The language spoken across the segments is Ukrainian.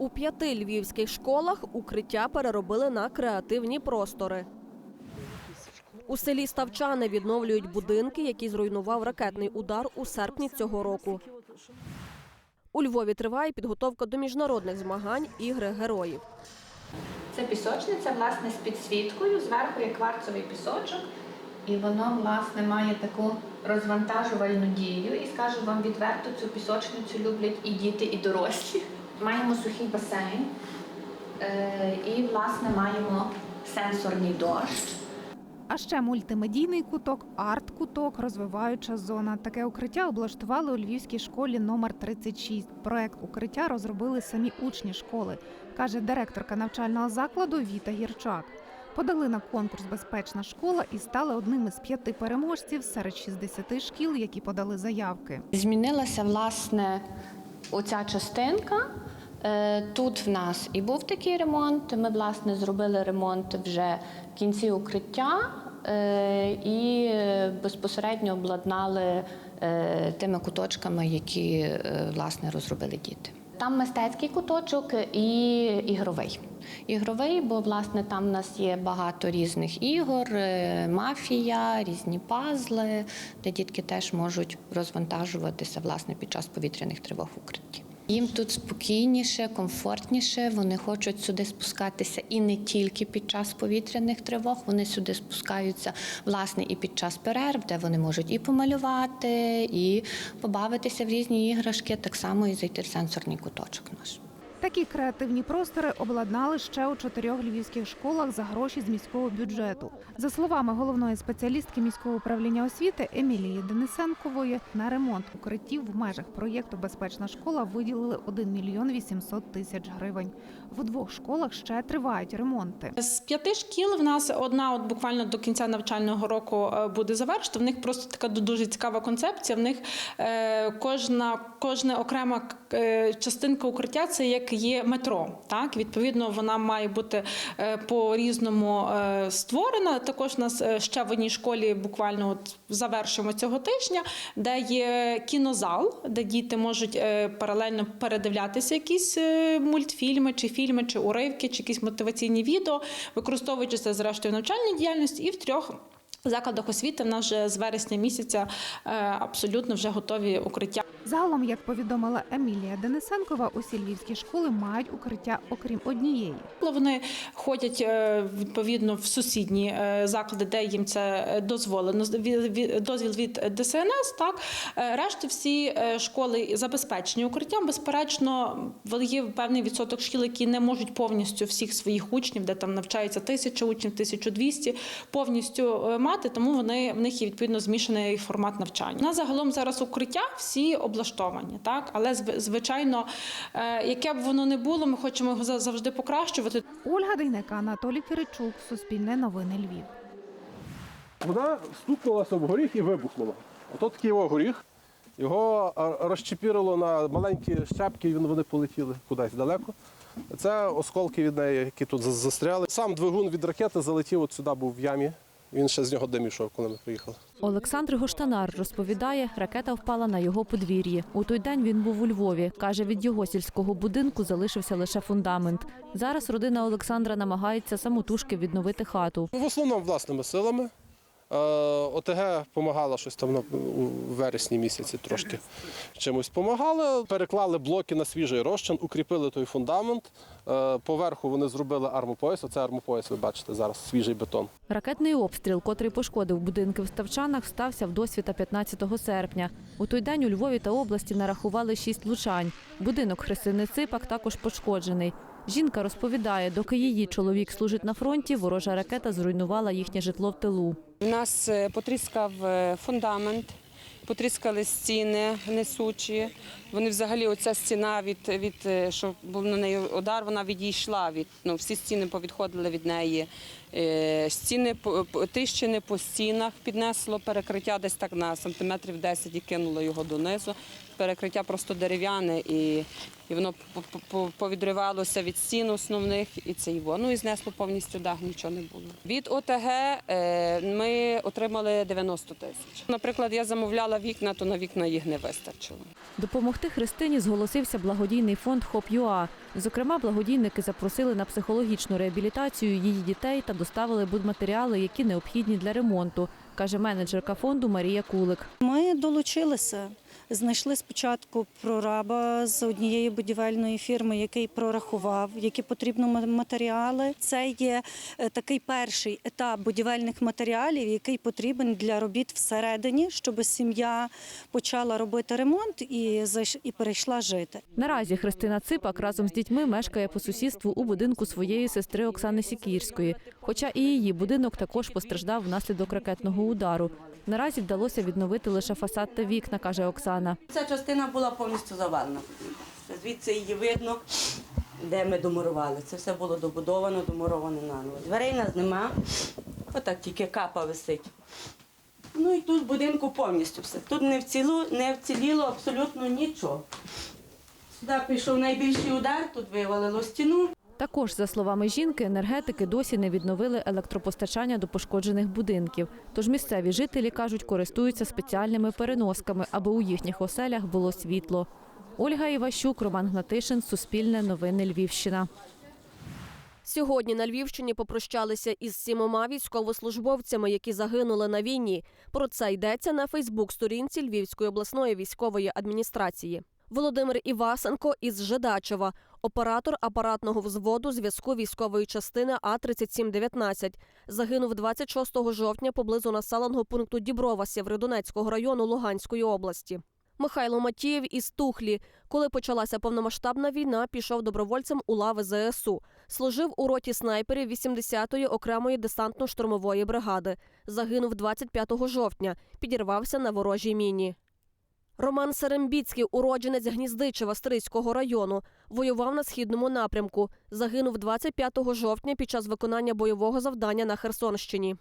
У п'яти львівських школах укриття переробили на креативні простори. У селі Ставчани відновлюють будинки, які зруйнував ракетний удар у серпні цього року. У Львові триває підготовка до міжнародних змагань Ігри героїв. Це пісочниця, власне, з підсвіткою, зверху є кварцовий пісочок, і воно, власне, має таку розвантажувальну дію. І скажу вам відверто, цю пісочницю люблять і діти, і дорослі. Маємо сухий басейн е, і, власне, маємо сенсорний дощ. А ще мультимедійний куток, арт-куток, розвиваюча зона. Таке укриття облаштували у львівській школі номер 36. Проект укриття розробили самі учні школи, каже директорка навчального закладу Віта Гірчак. Подали на конкурс Безпечна школа і стали одним із п'яти переможців серед 60 шкіл, які подали заявки. Змінилася власне оця частинка. Е, Тут в нас і був такий ремонт. Ми власне зробили ремонт вже в кінці укриття е, і е, безпосередньо обладнали тими куточками, які власне розробили діти. Там мистецький куточок і ігровий. Ігровий, бо власне там в нас є багато різних ігор, е, мафія, різні пазли, де дітки теж можуть розвантажуватися власне під час повітряних тривог в укритті. Їм тут спокійніше, комфортніше. Вони хочуть сюди спускатися і не тільки під час повітряних тривог. Вони сюди спускаються власне і під час перерв, де вони можуть і помалювати, і побавитися в різні іграшки, так само і зайти в сенсорний куточок наш. Такі креативні простори обладнали ще у чотирьох львівських школах за гроші з міського бюджету. За словами головної спеціалістки міського управління освіти Емілії Денисенкової, на ремонт укриттів в межах проєкту Безпечна школа виділили 1 мільйон 800 тисяч гривень. В двох школах ще тривають ремонти. З п'яти шкіл в нас одна, от буквально до кінця навчального року е, буде завершена. В них просто така дуже цікава концепція. В них е, кожна, кожна окрема е, частинка укриття це як є метро. Так, відповідно, вона має бути по різному створена. Також у нас ще в одній школі буквально от завершимо цього тижня, де є кінозал, де діти можуть е, паралельно передивлятися якісь е, мультфільми, чи фільми, чи уривки, чи якісь мотиваційні відео, використовуючи це зрештою в навчальній діяльності і в трьох. Закладах освіти в нас вже з вересня місяця е, абсолютно вже готові укриття. Загалом, як повідомила Емілія Денисенкова, усі львівські школи мають укриття, окрім однієї. Вони ходять е, відповідно в сусідні е, заклади, де їм це дозволено. Ві- ві- Дозвіл від ДСНС. Так Е, решті всі школи забезпечені укриттям. Безперечно, є певний відсоток шкіл, які не можуть повністю всіх своїх учнів, де там навчається тисяча учнів, 1200, повністю мати. Тому вони в них є відповідно змішаний формат навчання. У нас загалом зараз укриття всі облаштовані, так але звичайно, е, яке б воно не було, ми хочемо його завжди покращувати. Ольга Дейнека, Анатолій Киричук, Суспільне новини Львів. Вона стукнулася в горіх і вибухнула. Ото такий його горіх. Його розчепірило на маленькі щепки, і вони полетіли кудись далеко. Це осколки від неї, які тут застряли. Сам двигун від ракети залетів от сюди, був в ямі. Він ще з нього демішов, коли ми приїхали. Олександр Гоштанар розповідає, ракета впала на його подвір'ї. У той день він був у Львові. Каже, від його сільського будинку залишився лише фундамент. Зараз родина Олександра намагається самотужки відновити хату. В основному власними силами. ОТГ допомагала щось там у вересні місяці трошки чимось допомагали. Переклали блоки на свіжий розчин, укріпили той фундамент. Е, Поверху вони зробили армопояс. Оце армопояс, ви бачите, зараз свіжий бетон. Ракетний обстріл, котрий пошкодив будинки в Ставчанах, стався в досвіта 15 серпня. У той день у Львові та області нарахували шість влучань. Будинок Христини Ципак також пошкоджений. Жінка розповідає, доки її чоловік служить на фронті, ворожа ракета зруйнувала їхнє житло в тилу. У нас е, потріскав е, фундамент, потріскали стіни несучі. Вони взагалі, оця стіна від, від е, що був на неї удар, вона відійшла від ну, всі стіни повідходили від неї. Е, Стіни по- по- стінах піднесло перекриття десь так на сантиметрів 10 і кинуло його донизу. Перекриття просто дерев'яне і, і воно по- по- по- повідривалося від стін основних і це його. Ну і знесло повністю дах, нічого не було. Від ОТГ е, ми отримали 90 тисяч. Наприклад, я замовляла вікна, то на вікна їх не вистачило. Допомогти Христині зголосився благодійний фонд ХОП.ЮА. Зокрема, благодійники запросили на психологічну реабілітацію її дітей та доставили будматеріали, які необхідні для ремонту, каже менеджерка фонду Марія Кулик. Ми долучилися. Знайшли спочатку прораба з однієї будівельної фірми, який прорахував, які потрібні матеріали. Це є е, такий перший етап будівельних матеріалів, який потрібен для робіт всередині, щоб сім'я почала робити ремонт і і перейшла жити. Наразі Христина Ципак разом з дітьми мешкає по сусідству у будинку своєї сестри Оксани Сікірської. Хоча і її будинок також постраждав внаслідок ракетного удару. Наразі вдалося відновити лише фасад та вікна, каже Оксана. Ця частина була повністю завалена. Звідси її видно, де ми домурували. Це все було добудовано, домуровано наново. Дверей нас нема, отак тільки капа висить. Ну і тут будинку повністю все. Тут не вціло, не вціліло абсолютно нічого. Сюди пішов найбільший удар, тут вивалило стіну. Також, за словами жінки, енергетики досі не відновили електропостачання до пошкоджених будинків. Тож місцеві жителі кажуть, користуються спеціальними переносками, аби у їхніх оселях було світло. Ольга Іващук, Роман Гнатишин, Суспільне новини Львівщина. Сьогодні на Львівщині попрощалися із сімома військовослужбовцями, які загинули на війні. Про це йдеться на Фейсбук-сторінці Львівської обласної військової адміністрації. Володимир Івасенко із Жидачева, оператор апаратного взводу зв'язку військової частини А 3719 загинув 26 жовтня поблизу населеного пункту Діброва Сєвєродонецького району Луганської області. Михайло Матієв із Тухлі, коли почалася повномасштабна війна, пішов добровольцем у лави ЗСУ. Служив у роті снайперів 80-ї окремої десантно-штурмової бригади. Загинув 25 жовтня, підірвався на ворожій міні. Роман Серембіцький, уродженець Гніздичева Стрийського району, воював на східному напрямку. Загинув 25 жовтня під час виконання бойового завдання на Херсонщині.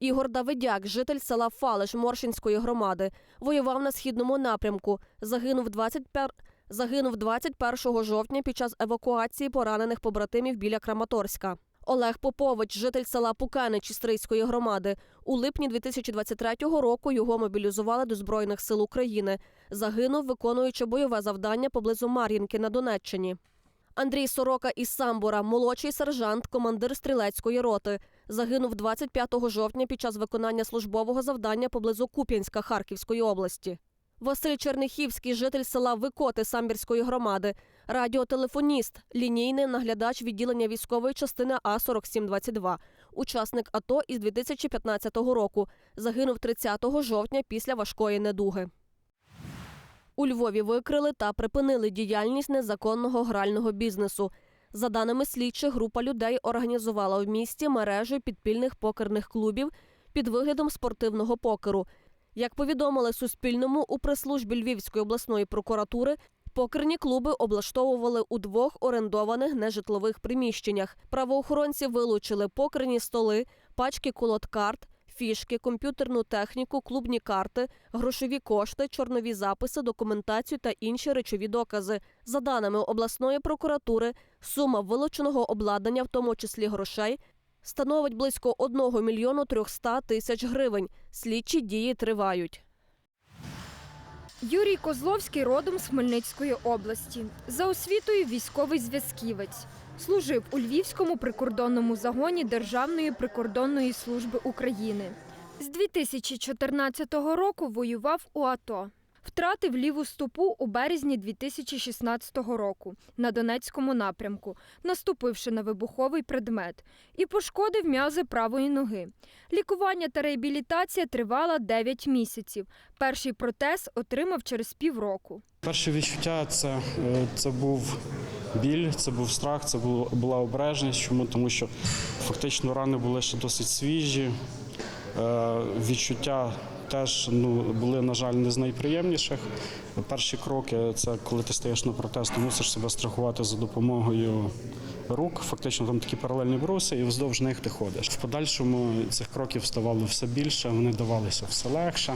Ігор Давидяк, житель села Фалиш Моршинської громади, воював на східному напрямку. Загинув 21... Загинув 21 жовтня під час евакуації поранених побратимів біля Краматорська. Олег Попович, житель села Пуканич Істрийської громади. У липні 2023 року його мобілізували до Збройних сил України. Загинув, виконуючи бойове завдання поблизу Мар'їнки на Донеччині. Андрій Сорока із Самбора, молодший сержант, командир стрілецької роти. Загинув 25 жовтня під час виконання службового завдання поблизу Куп'янська Харківської області. Василь Чернихівський, житель села Викоти Самбірської громади, радіотелефоніст, лінійний наглядач відділення військової частини А4722, учасник АТО із 2015 року. Загинув 30 жовтня після важкої недуги. У Львові викрили та припинили діяльність незаконного грального бізнесу. За даними слідчих, група людей організувала в місті мережу підпільних покерних клубів під виглядом спортивного покеру. Як повідомили Суспільному у прес-службі Львівської обласної прокуратури, покерні клуби облаштовували у двох орендованих нежитлових приміщеннях. Правоохоронці вилучили покерні столи, пачки колод-карт, фішки, комп'ютерну техніку, клубні карти, грошові кошти, чорнові записи, документацію та інші речові докази. За даними обласної прокуратури, сума вилученого обладнання, в тому числі грошей, становить близько 1 мільйону 300 тисяч гривень. Слідчі дії тривають. Юрій Козловський родом з Хмельницької області. За освітою військовий зв'язківець. Служив у Львівському прикордонному загоні Державної прикордонної служби України. З 2014 року воював у АТО. Втратив ліву стопу у березні 2016 року на Донецькому напрямку, наступивши на вибуховий предмет, і пошкодив м'язи правої ноги. Лікування та реабілітація тривала 9 місяців. Перший протез отримав через півроку. Перше відчуття це, е, це був біль, це був страх, це була обережність. Чому? Тому що фактично рани були ще досить свіжі. Е, Відчуття теж ну, були, на жаль, не з найприємніших. Перші кроки це коли ти стаєш на протест, мусиш себе страхувати за допомогою рук. Фактично там такі паралельні бруси, і вздовж них ти ходиш. В подальшому цих кроків ставало все більше, вони давалися все легше.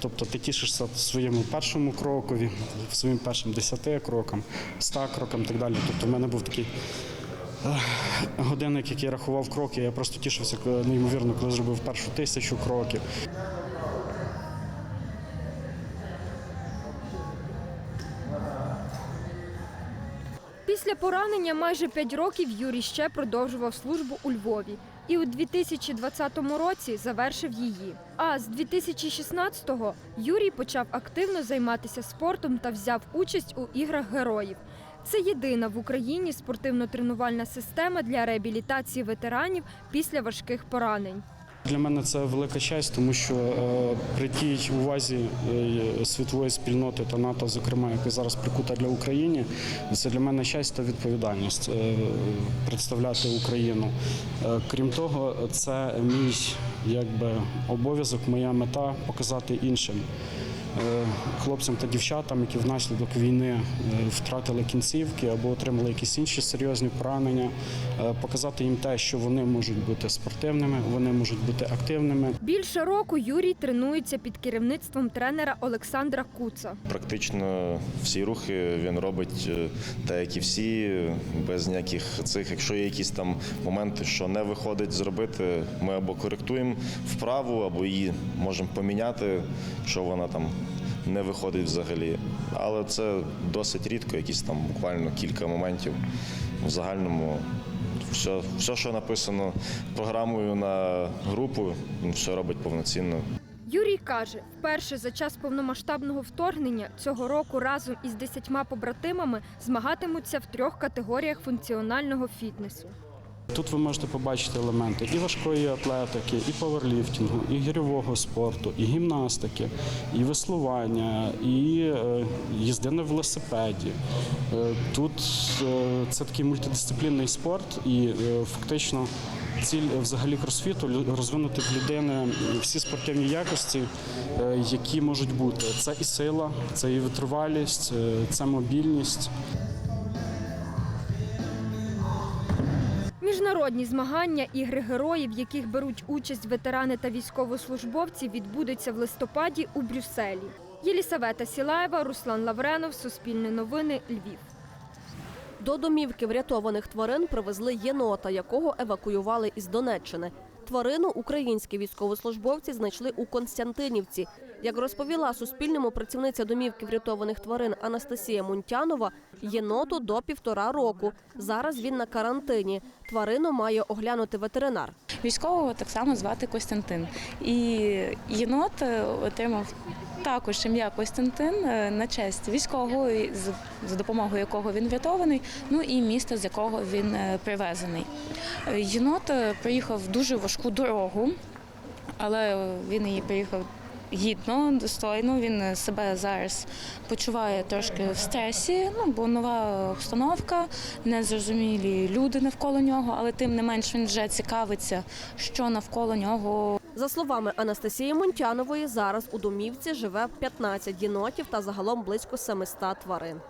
Тобто ти тішишся своєму першому крокові, своїм першим десяти крокам, ста крокам і так далі. Тобто в мене був такий годинник, який рахував кроки. Я просто тішився неймовірно, коли зробив першу тисячу кроків. Після поранення майже 5 років Юрій ще продовжував службу у Львові і у 2020 році завершив її. А з 2016-го Юрій почав активно займатися спортом та взяв участь у іграх героїв. Це єдина в Україні спортивно-тренувальна система для реабілітації ветеранів після важких поранень. Для мене це велика честь, тому що е, при тій увазі е, світової спільноти та НАТО, зокрема, яка зараз прикута для України, це для мене честь та відповідальність е, представляти Україну. Крім того, це мій якби обов'язок, моя мета показати іншим. Е, Хлопцям та дівчатам, які внаслідок війни е, втратили кінцівки або отримали якісь інші серйозні поранення, е, показати їм те, що вони можуть бути спортивними, вони можуть бути активними. Більше року Юрій тренується під керівництвом тренера Олександра Куца. Практично всі рухи він робить так, як і всі, без ніяких цих. Якщо є якісь там моменти, що не виходить зробити, ми або коректуємо вправу, або її можемо поміняти, якщо вона там не виходить взагалі. Але це досить рідко, якісь там буквально кілька моментів. В загальному все, все що написано програмою на групу, він все робить повноцінно. Юрій каже, вперше за час повномасштабного вторгнення цього року разом із десятьма побратимами змагатимуться в трьох категоріях функціонального фітнесу. Тут ви можете побачити елементи і важкої атлетики, і паверліфтингу, і гірьового спорту, і гімнастики, і веслування, і е, їзди на велосипеді. Е, Тут е, це такий мультидисциплінний спорт, і фактично ціль взагалі кросфіту розвинути в людини всі спортивні якості, які можуть бути. Це і сила, це і витривалість, це мобільність. Міжнародні змагання ігри героїв, в яких беруть участь ветерани та військовослужбовці, відбудуться в листопаді у Брюсселі. Єлісавета Сілаєва, Руслан Лавренов, Суспільне новини, Львів. До домівки врятованих тварин привезли єнота, якого евакуювали із Донеччини. Тварину українські військовослужбовці знайшли у Константинівці. Як розповіла Суспільному працівниця домівки врятованих тварин Анастасія Мунтянова, єноту до півтора року. Зараз він на карантині. Тварину має оглянути ветеринар. Військового так само звати Костянтин. І єнот е, отримав також ім'я Костянтин е, на честь військового, за допомогою якого він врятований, ну і міста, з якого він е, привезений. Єнот проїхав дуже важку дорогу, але він її приїхав. Гідно, достойно. Він е, себе зараз почуває трошки в стресі, ну бо нова обстановка, незрозумілі люди навколо нього, але тим не менш він вже цікавиться, що навколо нього За словами Анастасії Монтянової, зараз у домівці живе 15 єнотів та загалом близько 700 тварин.